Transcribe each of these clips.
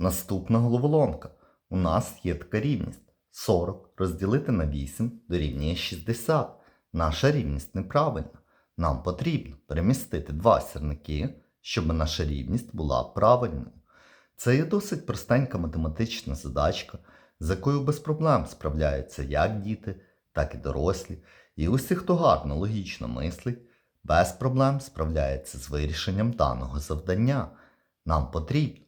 Наступна головоломка. У нас є така рівність. 40 розділити на 8 дорівнює 60. Наша рівність неправильна. Нам потрібно перемістити два сірники, щоб наша рівність була правильною. Це є досить простенька математична задачка, з якою без проблем справляються як діти, так і дорослі. І усі, хто гарно логічно мислить, без проблем справляється з вирішенням даного завдання. Нам потрібно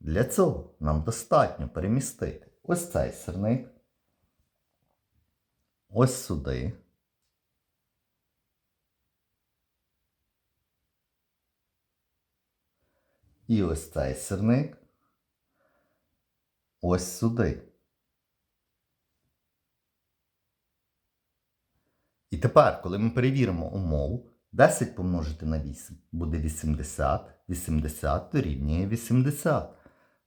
Для цього нам достатньо перемістити ось цей сирник, ось сюди. І ось цей сирник ось сюди. І тепер, коли ми перевіримо умову, 10 помножити на 8 буде 80, 80 дорівнює 80.